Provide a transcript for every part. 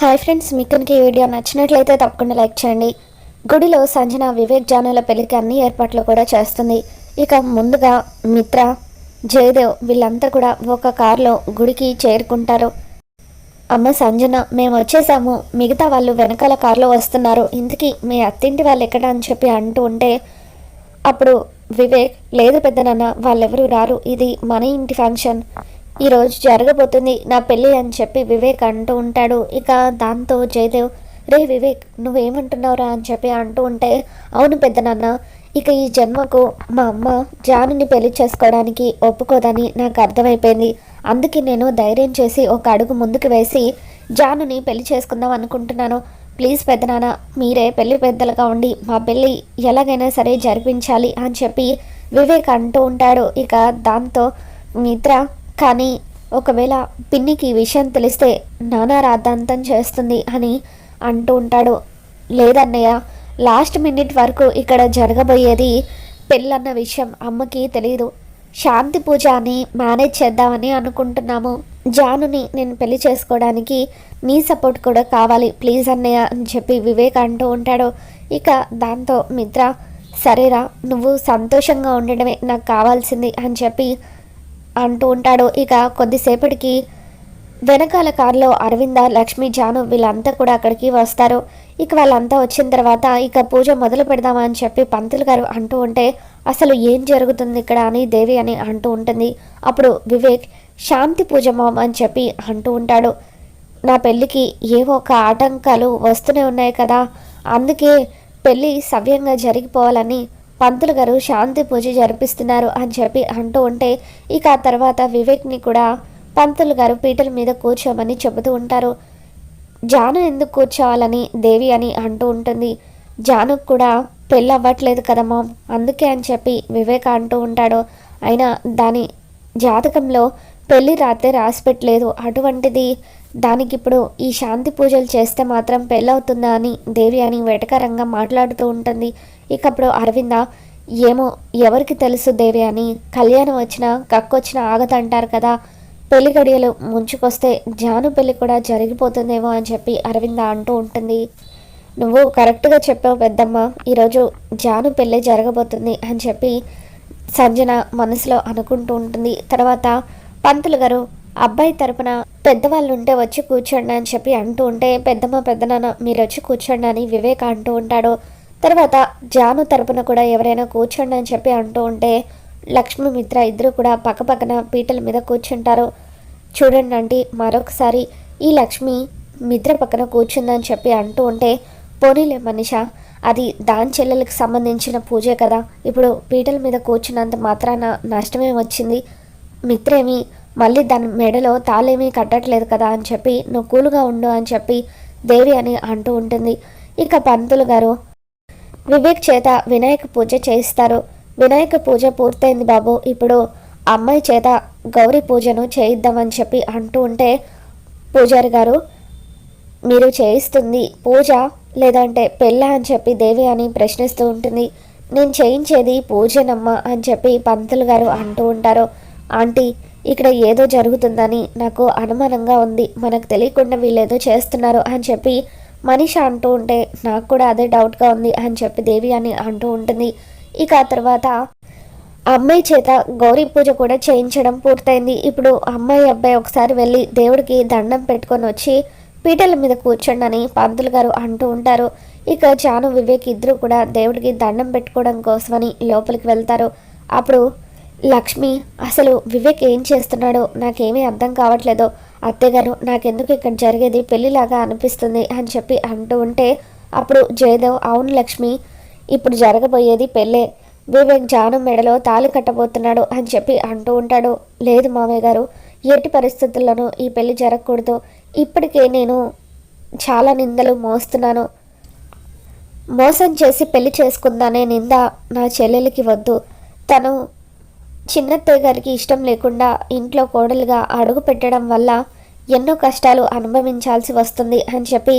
Hi friends మీకు కనుక ఈ వీడియో నచ్చినట్లయితే తప్పకుండా లైక్ చేయండి. గుడిలో సంజన వివేక్ జానుల పెళ్ళికి అన్ని ఏర్పాట్లు కూడా చేస్తుంది. ఇక ముందుగా మిత్ర జయదేవ్ వీళ్ళంతా కూడా ఒక కారులో గుడికి చేరుకుంటారు. అమ్మ సంజన మేము వచ్చేసాము. మిగతా వాళ్ళు వెనకాల కారులో వస్తున్నారు. ఇంతకీ మీ అత్తింటి వాళ్ళు ఎక్కడ అని చెప్పి అంటూ ఉంటే అప్పుడు వివేక్ లేదు పెద్దనన్న వాళ్ళెవరూ రారు. ఇది మన ఇంటి ఫంక్షన్. ఈరోజు జరగబోతుంది నా పెళ్ళి అని చెప్పి వివేక్ అంటూ ఉంటాడు. ఇక దాంతో జయదేవ్ రే వివేక్ నువ్వేమంటున్నావురా? అని చెప్పి అంటూ ఉంటే అవును పెద్దనాన్న ఇక ఈ జన్మకు మా అమ్మ జానుని పెళ్ళి చేసుకోవడానికి ఒప్పుకోదని నాకు అర్థమైపోయింది. అందుకే నేను ధైర్యం చేసి ఒక అడుగు ముందుకు వేసి జానుని పెళ్ళి చేసుకుందాం అనుకుంటున్నాను. ప్లీజ్ పెద్దనాన్న మీరే పెళ్ళి పెద్దలుగా ఉండి మా పెళ్ళి ఎలాగైనా సరే జరిపించాలి అని చెప్పి వివేక్ అంటూ ఉంటాడు. ఇక దాంతో మిత్ర కానీ ఒకవేళ పిన్నికి ఈ విషయం తెలిస్తే నానా రాద్ధాంతం చేస్తుంది అని అంటూ ఉంటాడు. లేదన్నయ్య లాస్ట్ మినిట్ వరకు ఇక్కడ జరగబోయేది పెళ్ళన్న విషయం అమ్మకి తెలియదు శాంతి పూజ అని మేనేజ్ చేద్దామని అనుకుంటున్నాము. జానుని నేను పెళ్ళి చేసుకోవడానికి నీ సపోర్ట్ కూడా కావాలి ప్లీజ్ అన్నయ్య అని చెప్పి వివేక్ అంటూ ఉంటాడు. ఇక దాంతో మిత్ర సరేరా నువ్వు సంతోషంగా ఉండడమే నాకు కావాల్సింది అని చెప్పి అంటూ ఉంటాడు. ఇక కొద్దిసేపటికి వెనకాల కారులో అరవింద లక్ష్మి జాను వీళ్ళంతా కూడా అక్కడికి వస్తారు. ఇక వాళ్ళంతా వచ్చిన తర్వాత ఇక పూజ మొదలు పెడదామా అని చెప్పి పంతులు గారు అంటూ ఉంటే అసలు ఏం జరుగుతుంది ఇక్కడ అని దేవి అని అంటూ ఉంటుంది. అప్పుడు వివేక్ శాంతి పూజ మామ్ అని చెప్పి అంటూ ఉంటాడు. నా పెళ్ళికి ఏవో ఒక ఆటంకాలు వస్తూనే ఉన్నాయి కదా. అందుకే పెళ్ళి సవ్యంగా జరిగిపోవాలని పంతులు గారు శాంతి పూజ జరిపిస్తున్నారు అని చెప్పి అంటూ ఉంటే ఇక ఆ తర్వాత వివేక్ని కూడా పంతులు గారు పీటల మీద కూర్చోమని చెబుతూ ఉంటారు. జాను ఎందుకు కూర్చోవాలని దేవి అని అంటూ ఉంటుంది. జానుకు కూడా పెళ్ళి అవ్వట్లేదు కదా అందుకే అని చెప్పి వివేక అంటూ ఉంటాడు. అయినా దాని జాతకంలో పెళ్ళి రాతే రాసి పెట్టలేదు అటువంటిది దానికి ఇప్పుడు ఈ శాంతి పూజలు చేస్తే మాత్రం పెళ్ళవుతుందా అని దేవి అని వెటకరంగా మాట్లాడుతూ ఉంటుంది. ఇక అప్పుడు అరవింద ఏమో ఎవరికి తెలుసు దేవి అని? కళ్యాణం వచ్చినా కక్కొచ్చినా ఆగదంటారు కదా. పెళ్ళి గడియలు ముంచుకొస్తే జాను పెళ్ళి కూడా జరిగిపోతుందేమో అని చెప్పి అరవింద అంటూ ఉంటుంది. నువ్వు కరెక్ట్గా చెప్పావు పెద్దమ్మ. ఈరోజు జాను పెళ్ళి జరగబోతుంది అని చెప్పి సంజన మనసులో అనుకుంటూ ఉంటుంది. తర్వాత పంతులు గారు అబ్బాయి తరపున పెద్దవాళ్ళు ఉంటే వచ్చి కూర్చోండి అని చెప్పి అంటూ ఉంటే పెద్దమ్మ పెద్దనాన్న మీరు వచ్చి కూర్చోండి అని వివేక్ అంటూ ఉంటాడు. తర్వాత జాను తరపున కూడా ఎవరైనా కూర్చోండి అని చెప్పి అంటూ ఉంటే లక్ష్మి మిత్ర ఇద్దరు కూడా పక్కపక్కన పీటల మీద కూర్చుంటారు. చూడండి అంటే మరొకసారి ఈ లక్ష్మి మిత్ర పక్కన కూర్చుందని చెప్పి అంటూ ఉంటే పోనీలే మనిష అది దాని చెల్లెలకు సంబంధించిన పూజే కదా. ఇప్పుడు పీటల మీద కూర్చున్నంత మాత్రాన నష్టమే వచ్చింది. మిత్రేమి మళ్ళీ దాని మెడలో తాళేమీ కట్టట్లేదు కదా అని చెప్పి నువ్వు కూలుగా ఉండు అని చెప్పి దేవి అని అంటూ ఉంటుంది. ఇక పంతులు గారు వివేక్ చేత వినాయక పూజ చేయిస్తారు. వినాయక పూజ పూర్తయింది బాబు. ఇప్పుడు అమ్మాయి చేత గౌరీ పూజను చేయిద్దామని చెప్పి అంటూ ఉంటే పూజారి గారు మీరు చేయిస్తుంది పూజ లేదంటే పెళ్ళ అని చెప్పి దేవి అని ప్రశ్నిస్తూ ఉంటుంది. నేను చేయించేది పూజనమ్మ అని చెప్పి పంతులు గారు అంటూ ఉంటారు. ఆంటీ ఇక్కడ ఏదో జరుగుతుందని నాకు అనుమానంగా ఉంది. మనకు తెలియకుండా వీళ్ళు ఏదో చేస్తున్నారు అని చెప్పి మనిష అంటూ ఉంటే నాకు కూడా అదే డౌట్గా ఉంది అని చెప్పి దేవి అని అంటూ ఉంటుంది. ఇక ఆ తర్వాత అమ్మాయి చేత గౌరీ పూజ కూడా చేయించడం పూర్తయింది. ఇప్పుడు అమ్మాయి అబ్బాయి ఒకసారి వెళ్ళి దేవుడికి దండం పెట్టుకొని వచ్చి పీటల మీద కూర్చోండి అని పంతులు గారు అంటూ ఉంటారు. ఇక జాను వివేక్ ఇద్దరు కూడా దేవుడికి దండం పెట్టుకోవడం కోసమని లోపలికి వెళ్తారు. అప్పుడు లక్ష్మి అసలు వివేక్ ఏం చేస్తున్నాడో నాకేమీ అర్థం కావట్లేదు. అత్తగారు నాకెందుకు ఇక్కడ జరిగేది? పెళ్ళిలాగా అనిపిస్తుంది అని చెప్పి అంటూ ఉంటే అప్పుడు జయదేవ్ అవును లక్ష్మి ఇప్పుడు జరగబోయేది పెళ్ళే. వివేక్ జాను మెడలో తాళి కట్టబోతున్నాడు అని చెప్పి అంటూ ఉంటాడు. లేదు మామయ్య గారు ఎట్టి పరిస్థితుల్లోనూ ఈ పెళ్ళి జరగకూడదు. ఇప్పటికే నేను చాలా నిందలు మోస్తున్నాను. మోసం చేసి పెళ్ళి చేసుకుందానే నింద నా చెల్లెలికి వద్దు. తను చిన్నత్తయ్య గారికి ఇష్టం లేకుండా ఇంట్లో కోడలుగా అడుగు పెట్టడం వల్ల ఎన్నో కష్టాలు అనుభవించాల్సి వస్తుంది అని చెప్పి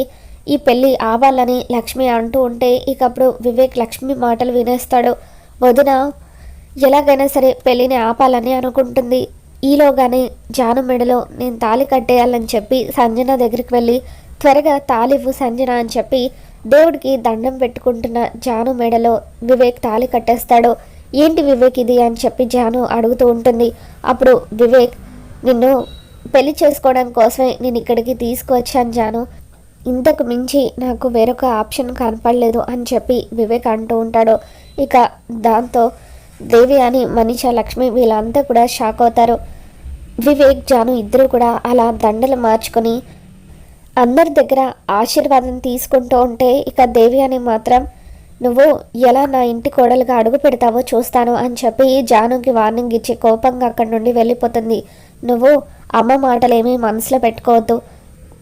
ఈ పెళ్ళి ఆవాలని లక్ష్మి అంటూ ఉంటే ఇకప్పుడు వివేక్ లక్ష్మి మాటలు వినేస్తాడు. వదిన ఎలాగైనా సరే పెళ్ళిని ఆపాలని అనుకుంటుంది. ఈలోగానే జాను మెడలో నేను తాళి కట్టేయాలని చెప్పి సంజన దగ్గరికి వెళ్ళి త్వరగా తాలివ్వు సంజన అని చెప్పి దేవుడికి దండం పెట్టుకుంటున్న జాను మెడలో వివేక్ తాళి కట్టేస్తాడు. ఏంటి వివేక్ ఇది? అని చెప్పి జాను అడుగుతూ ఉంటుంది. అప్పుడు వివేక్ నిన్ను పెళ్ళి చేసుకోవడం కోసమే నేను ఇక్కడికి తీసుకువచ్చాను జాను. ఇంతకు మించి నాకు వేరొక ఆప్షన్ కనపడలేదు అని చెప్పి వివేక్ అంటూ ఉంటాడు. ఇక దాంతో దేవి అని మనిష లక్ష్మి వీళ్ళంతా కూడా షాక్ అవుతారు. వివేక్ జాను ఇద్దరు కూడా అలా దండలు మార్చుకొని అందరి దగ్గర ఆశీర్వాదం తీసుకుంటూ ఉంటే ఇక దేవి అని మాత్రం నువ్వు ఎలా నా ఇంటి కోడలుగా అడుగు పెడతావో చూస్తాను అని చెప్పి జానుకి వార్నింగ్ ఇచ్చి కోపంగా అక్కడి నుండి వెళ్ళిపోతుంది. నువ్వు అమ్మ మాటలేమీ మనసులో పెట్టుకోవద్దు.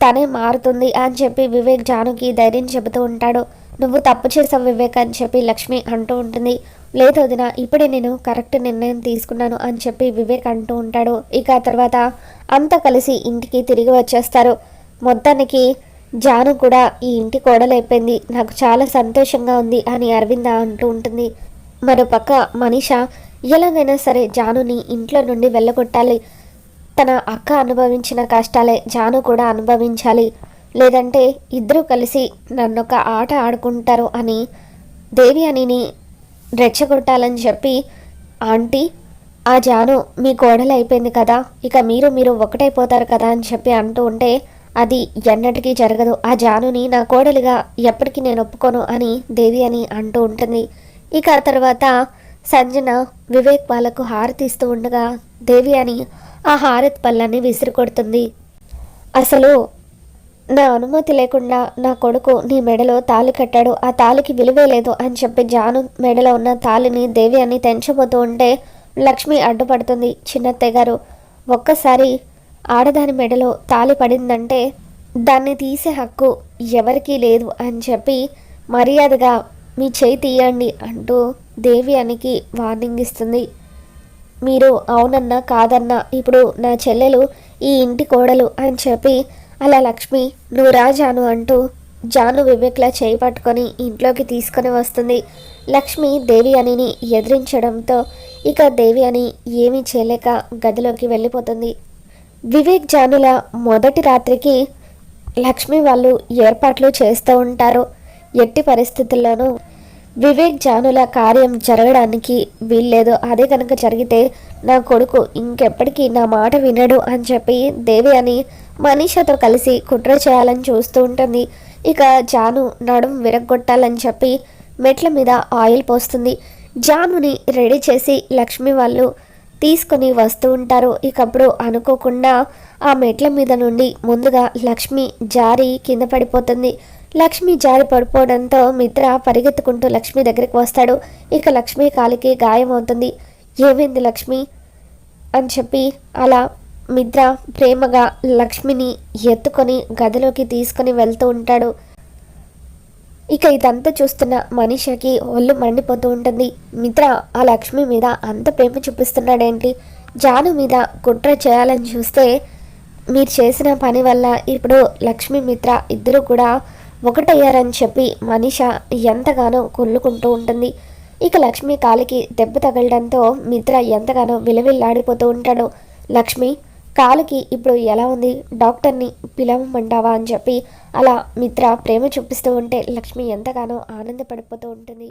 తనే మారుతుంది అని చెప్పి వివేక్ జానుకి ధైర్యం చెబుతూ ఉంటాడు. నువ్వు తప్పు చేసావు వివేక్ అని చెప్పి లక్ష్మి అంటూ ఉంటుంది. లేదు వదిన ఇప్పుడే నేను కరెక్ట్ నిర్ణయం తీసుకున్నాను అని చెప్పి వివేక్ అంటూ ఉంటాడు. ఇక ఆ తర్వాత అంతా కలిసి ఇంటికి తిరిగి వచ్చేస్తారు. మొత్తానికి జాను కూడా ఈ ఇంటి కోడలైపోయింది నాకు చాలా సంతోషంగా ఉంది అని అరవింద అంటూ ఉంటుంది. మరోపక్క మనీష ఎలాగైనా సరే జానుని ఇంట్లో నుండి వెళ్ళగొట్టాలి. తన అక్క అనుభవించిన కష్టాలే జాను కూడా అనుభవించాలి. లేదంటే ఇద్దరూ కలిసి నన్ను ఒక ఆట ఆడుకుంటారు అని దేవి అనిని రెచ్చగొట్టాలని చెప్పి ఆంటీ ఆ జాను మీ కోడలు అయిపోయింది కదా. ఇక మీరు మీరు ఒకటైపోతారు కదా అని చెప్పి అంటూ ఉంటే అది ఎన్నటికీ జరగదు. ఆ జానుని నా కోడలిగా ఎప్పటికీ నేను ఒప్పుకోను అని దేవి అని అంటూ ఉంటుంది. ఇక ఆ తర్వాత సంజన వివేక్ వాళ్ళకు హారతి ఇస్తూ ఉండగా దేవి అని ఆ హారతి పళ్ళని విసిరి కొడుతుంది అసలు నా అనుమతి లేకుండా నా కొడుకు నీ మెడలో తాళి కట్టాడు. ఆ తాళికి విలువే లేదు అని చెప్పి జాను మెడలో ఉన్న తాళిని దేవి అని తెంచబోతూ ఉంటే లక్ష్మి అడ్డుపడుతుంది. చిన్నత్తయ్య గారు ఒక్కసారి ఆడదాని మెడలో తాళి పడిందంటే దాన్ని తీసే హక్కు ఎవరికీ లేదు అని చెప్పి మర్యాదగా మీ చేయి తీయండి అంటూ దేవి అనికి వార్నింగ్ ఇస్తుంది. మీరు అవునన్నా కాదన్నా ఇప్పుడు నా చెల్లెలు ఈ ఇంటి కోడలు అని చెప్పి అలా లక్ష్మి నువ్వు రా జాను అంటూ జాను వివేక్లా చేయి పట్టుకొని ఇంట్లోకి తీసుకొని వస్తుంది. లక్ష్మి దేవి అనిని ఎదిరించడంతో ఇక దేవి అని ఏమీ చేయలేక గదిలోకి వెళ్ళిపోతుంది. వివేక్ జానుల మొదటి రాత్రికి లక్ష్మి వాళ్ళు ఏర్పాట్లు చేస్తూ ఉంటారు. ఎట్టి పరిస్థితుల్లోనూ వివేక్ జానుల కార్యం జరగడానికి వీల్లేదు. అదే కనుక జరిగితే నా కొడుకు ఇంకెప్పటికీ నా మాట వినడు అని చెప్పి దేవి అని మనీషతో కలిసి కుట్ర చేయాలని చూస్తూ ఉంటుంది. ఇక జాను నడుం విరగొట్టాలని చెప్పి మెట్ల మీద ఆయిల్ పోస్తుంది. జానుని రెడీ చేసి లక్ష్మి వాళ్ళు తీసుకొని వస్తూ ఉంటారు. ఇకప్పుడు అనుకోకుండా ఆ మెట్ల మీద నుండి ముందుగా లక్ష్మి జారి కింద పడిపోతుంది. లక్ష్మి జారి పడిపోవడంతో మిత్ర పరిగెత్తుకుంటూ లక్ష్మి దగ్గరికి వస్తాడు. ఇక లక్ష్మి కాలికి గాయం అవుతుంది ఏమైంది లక్ష్మి? అని చెప్పి అలా మిత్ర ప్రేమగా లక్ష్మిని ఎత్తుకొని గదిలోకి తీసుకొని వెళ్తూ ఉంటాడు. ఇక ఇదంతా చూస్తున్న మనిషికి ఒళ్ళు మండిపోతూ ఉంటుంది. మిత్ర ఆ లక్ష్మి మీద అంత ప్రేమ చూపిస్తున్నాడేంటి? జాను మీద కుట్ర చేయాలని చూస్తే మీరు చేసిన పని వల్ల ఇప్పుడు లక్ష్మి మిత్ర ఇద్దరు కూడా ఒకటయ్యారని చెప్పి మనిష ఎంతగానో కొల్లుకుంటూ ఉంటుంది. ఇక లక్ష్మి కాలికి దెబ్బ తగలడంతో మిత్ర ఎంతగానో విలవిల్లాడిపోతూ ఉంటాడు. లక్ష్మి కాలుకి ఇప్పుడు ఎలా ఉంది? డాక్టర్ని పిలవమంటావా అని చెప్పి అలా మిత్ర ప్రేమ చూపిస్తూ ఉంటే లక్ష్మి ఎంతగానో ఆనందపడిపోతూ ఉంటుంది.